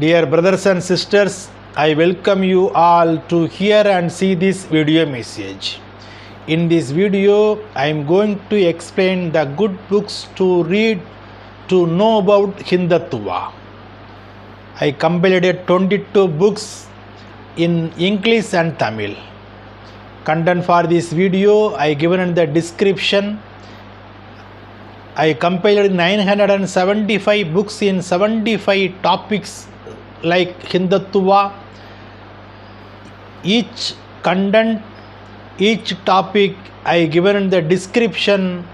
Dear brothers and sisters, I welcome you all to hear and see this video message. In this video, I am going to explain the good books to read to know about Hindutva. I compiled 22 books in English and Tamil. Content for this video I given in the description. I compiled 975 books in 75 topics like Hindutva. Each content, each topic I given in the description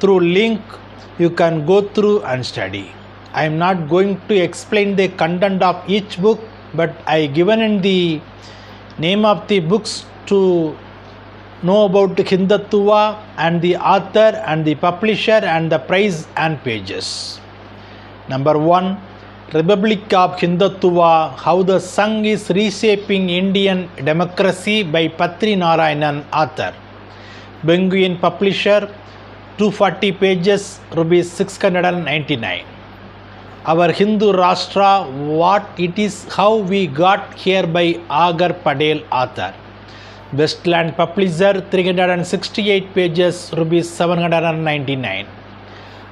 through link you can go through and study. I am not going to explain the content of each book, but I given in the name of the books to know about Hindutva and the author and the publisher and the price and pages. Number one, Republic of Hindutva How the Sangh is Reshaping Indian Democracy by Patri Narayanan, author. Benguin publisher, 240 pages, rupees 699. Our Hindu Rashtra, What It Is, How We Got Here by Agar Patel, author. Westland publisher, 368 pages, rupees 799.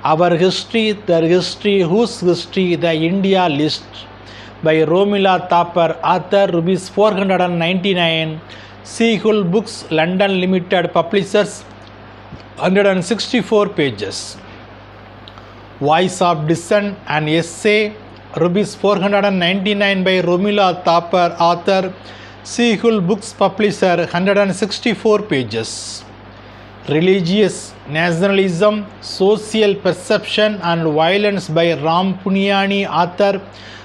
Our history, the history, whose history, the India list by Romila Thapar, author, rupees 499. Seagull Books, London Limited, publishers, 164 pages. Voice of Dissent, an essay, rupees 499 by Romila Thapar, author, Seagull Books, publisher, 164 pages. Religious Nationalism, Social Perception and Violence by Ram Punyani, author,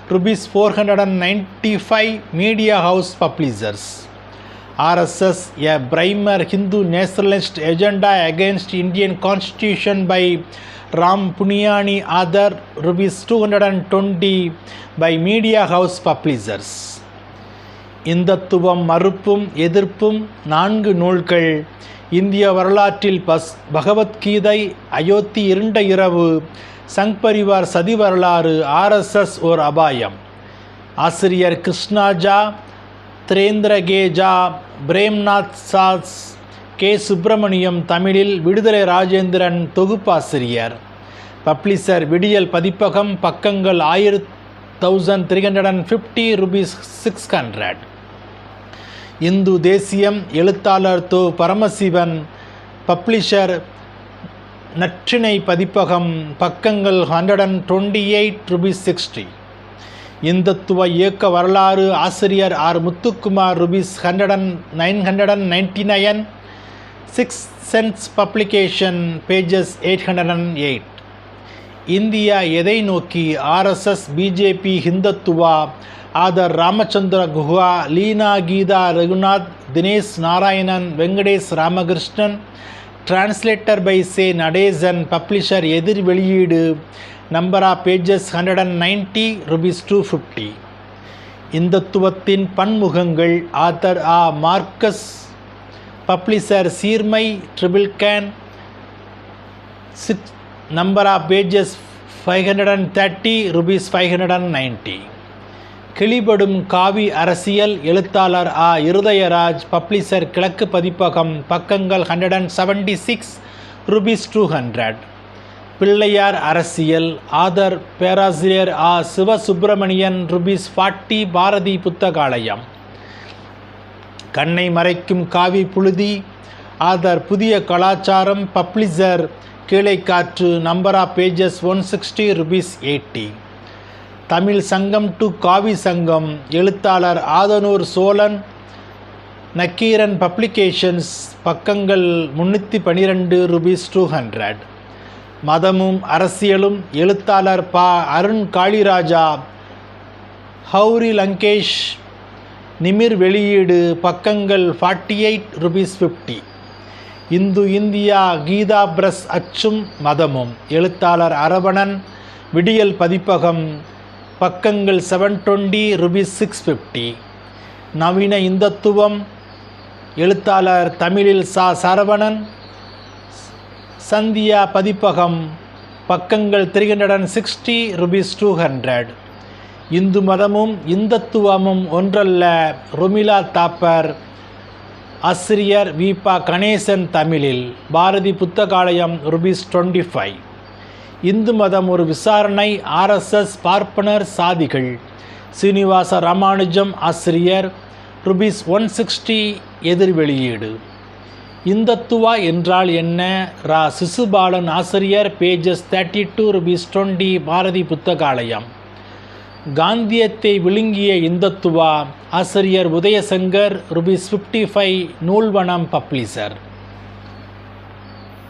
rupees 495, Media House Publishers. RSS, a primer Hindu nationalist agenda against Indian Constitution by Ram Punyani, author, rupees 220 by Media House Publishers. இந்தத்துவம் மறுப்பும் எதிர்ப்பும் நான்கு நூல்கள் இந்திய வரலாற்றில் bus Bhagavad Gita Ayodhya இருண்ட இரவு சங் பரிவார் சதி வரலாறு RSS ஓர் அபாயம். ஆசிரியர் கிருஷ்ணாஜா திரேந்திரகேஜா பிரேம்நாத் சாஸ் கே சுப்பிரமணியம் தமிழில் விடுதலை ராஜேந்திரன் தொகுப்பாசிரியர் பப்ளிஷர் விடியல் பதிப்பகம் பக்கங்கள் ஆயிரத் thousand three hundred and fifty rupees six hundred. Hindu தேசியம் எழுத்தாளர் தோ பரமசிவன் பப்ளிஷர் நற்றிணை பதிப்பகம் பக்கங்கள் hundred and twenty eight rupees sixty. Hindutva இயக்க வரலாறு ஆசிரியர் R Muthukumar rupees hundred and nine hundred and ninety nine six sense publication pages eight hundred and eight India எதை நோக்கி RSS BJP Hindutva author Ramachandra Guha Leena Geetha Raghunath Dinesh Narayanan Venkatesh Ramakrishnan translator by Se Nadesan publisher Ethir Veliyeedu number of pages hundred and ninety rupees two fifty. இந்தத்துவத்தின் பன்முகங்கள் author A Marx publisher Seermai triple can six number of pages five hundred and thirty rupees five hundred and ninety கிளிபடும் காவி அரசியல் எழுத்தாளர் A. Irudayaraj publisher Kizhakku பதிப்பகம் பக்கங்கள் hundred and seventy six rupees two hundred Pillaiyar அரசியல் author பேராசிரியர் ஆ. Sivasubramanian rupees forty Bharathi புத்தகாலயம். கண்ணை மறைக்கும் காவி புழுதி ஆதர் புதிய கலாச்சாரம் publisher Keezhaikkatru number of pages one sixty rupees eighty Tamil Sangam to காவி சங்கம். எழுத்தாளர் ஆதனூர் சோழன். நக்கீரன் பப்ளிகேஷன்ஸ் பக்கங்கள் முன்னூற்றி பன்னிரெண்டு ருபீஸ் டூ ஹண்ட்ரட். மதமும் அரசியலும் எழுத்தாளர் பா அருண் காளிராஜா. ஹௌரி லங்கேஷ் நிமிர் வெளியீடு பக்கங்கள் forty eight rupees fifty Hindu India Gita press அச்சும் மதமும். எழுத்தாளர் அரவணன் விடியல் பதிப்பகம். பக்கங்கள் seven twenty rupees six fifty நவீன இந்தத்துவம் எழுத்தாளர் தமிழில் சா. சரவணன் சந்தியா பதிப்பகம் பக்கங்கள் three hundred and sixty rupees two hundred Hindu மதமும் இந்தத்துவமும் ஒன்றல்ல ருமிலா தாப்பர் ஆசிரியர் விபா கணேசன் தமிழில். Bharathi Puthakalayam rupees twenty five Hindu மதம் ஒரு விசாரணை ஆர்எஸ்எஸ் பார்ப்பனர் சாதிகள். சீனிவாச ராமானுஜம் ஆசிரியர் ருபீஸ் ஒன் சிக்ஸ்டி எதிர் வெளியீடு. இந்தத்துவா என்றால் என்ன? ரா. சிசுபாலன் ஆசிரியர் pages thirty two rupees twenty Bharathi Puthakalayam. காந்தியத்தை விழுங்கிய இந்தத்துவா ஆசிரியர் Udhayasankar rupees fifty five Noolvanam publisher